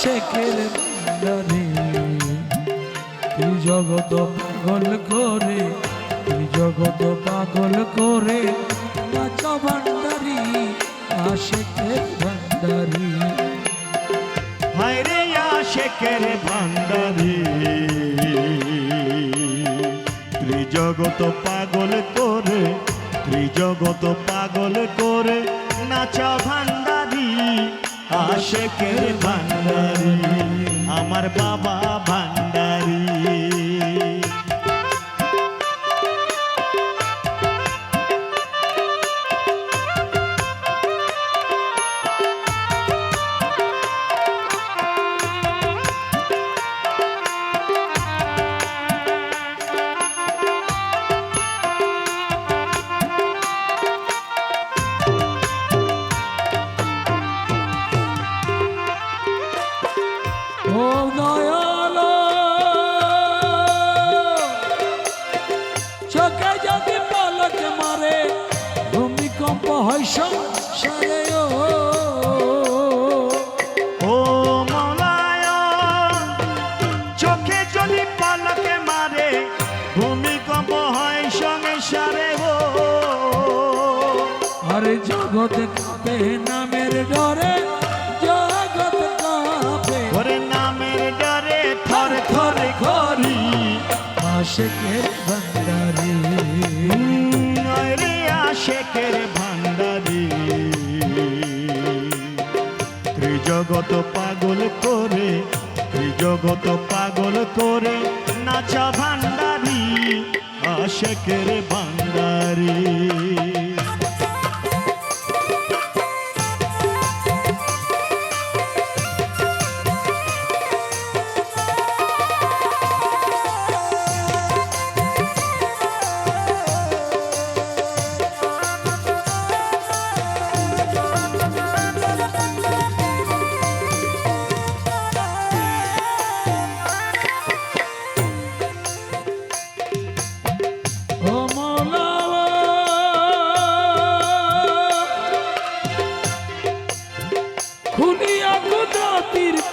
আশেকের ভান্ডারে তুই জগত পাগল করে তুই জগত পাগল করে। নাচ ভান্ডারি আশেকের ভান্ডারি। হায়রে আশেকের ভান্ডারি। ত্রিজগত পাগল করে, ত্রিজগত পাগল করে নাচা ভান্ডারি। আশেকের ভান্ডারি। আমার বাবা ভান্ডারি। ভূমিকম্প হয় ও। ও চোখে যদি পালকে মারে ভূমিকম্প হয় সংসারে ও। আরে জগৎ কাঁপে নামের ডরে জগৎ কাঁপে। ওরে নামের ডরে থর থর করি। আশেকের ভান্ডারি। রে আশেকের ভান্ডারি ত্রিজগত পাগল করে এই জগত পাগল করে নাচা ভান্ডারি আশেকের ভান্ডারি।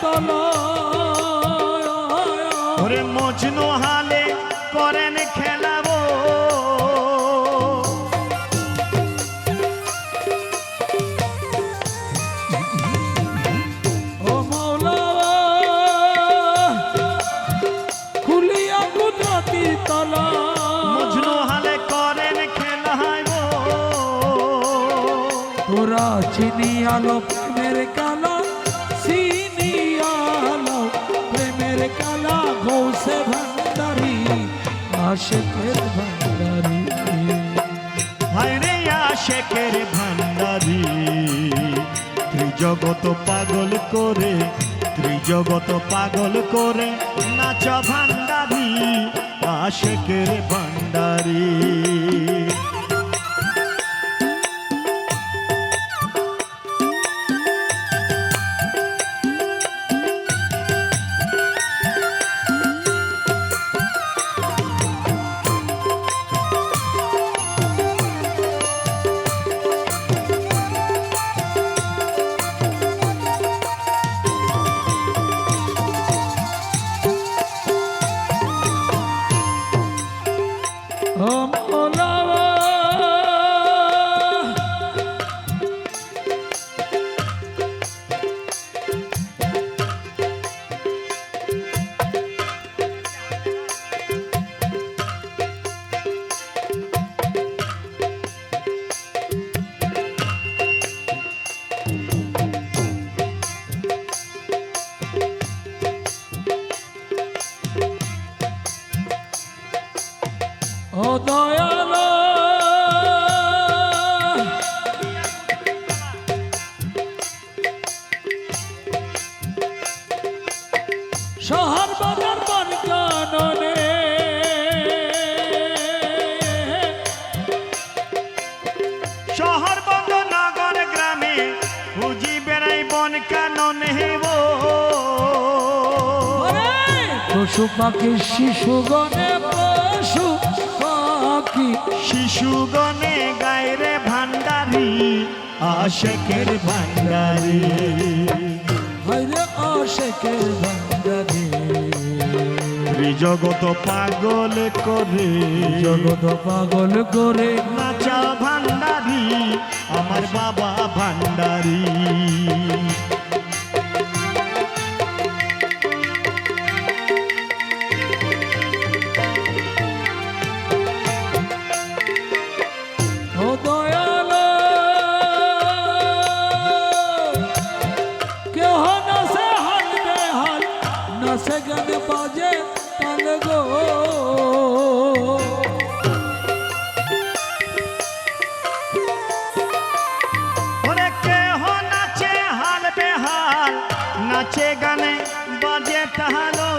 তলা ওরে মজনু হালে করেন খেলাবো। ও মৌলা খুলিয়া কুদরতির তলা চিনি আলো আশেকের ভান্ডারি। হায়রে আশেকের ভান্ডারি। ত্রিজগত পাগল করে, ত্রিজগত পাগল করে নাচ ভান্ডারি, আশেকের ভান্ডারি। ও দয়াল। শহর বাজার বন শহর বন্ধ নগর গ্রামে খুঁজি বেড়াই বন কানন হেব পশু পাখি শিশু পাখি শিশুগণে গায়রে ভান্ডারি আশেকের ভান্ডারি। অশেক আশেকের ভান্ডারি। জগত পাগল করে জগত পাগল করে নাচা ভান্ডারি আমার বাবা নাচে গানে বাজে তাহালো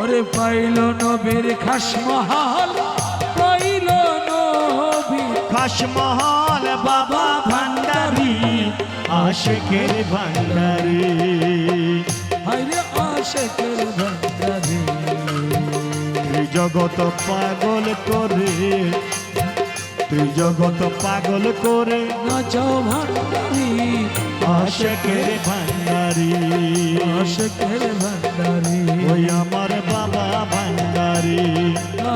ওরে পাইল নবীর খাস মহাল পাইল নবীর খাসমহল বাবা ভান্ডারি আশেকের ভান্ডারি। হাইরে আশেকের ভান্ডারি। ত্রিজগত পাগল করে ত্রিজগত পাগল করে। নাচাও ভান্ডারি। আশেকের ভান্ডারি। আশেকের ভান্ডারি। ওই আমার বাবা ভান্ডারি।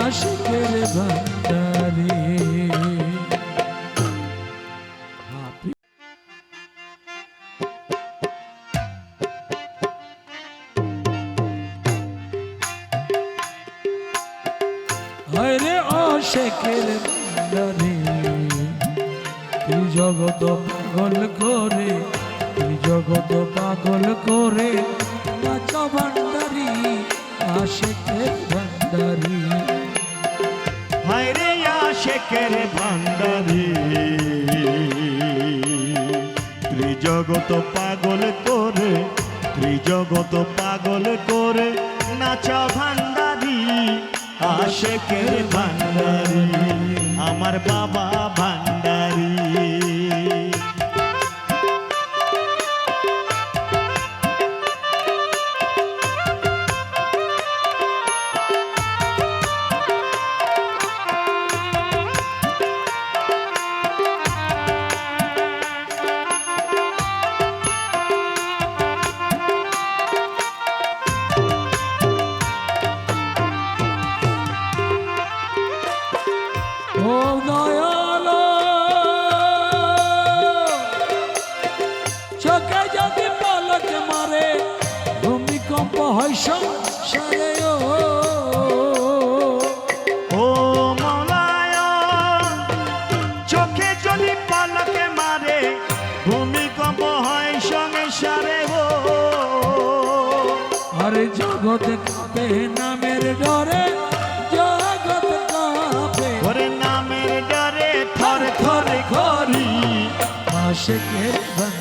আশেকের ভান্ডারি। হরে আশেকের ভান্ডারি। জগত পাগল করে জগত পাগল করে নাচা ভান্ডারি আশেকের ভান্ডারি। হায়রে আশেকের ভান্ডারি। ত্রিজগত পাগল করে ত্রিজগত পাগল করে নাচা ভান্ডারি আশেকের ভান্ডারি। আমার বাবা ভান্ডারি। হয় সংসারে ও। মৌলায় চোখে যদি পালকে মারে ভূমিকম্প হয় সংসারে ও। আরে জগৎ কাঁপে নামের ডরে জগৎ কাঁপে। ওরে নামের ডরে থর থর করি আশেকের ভান্ডারি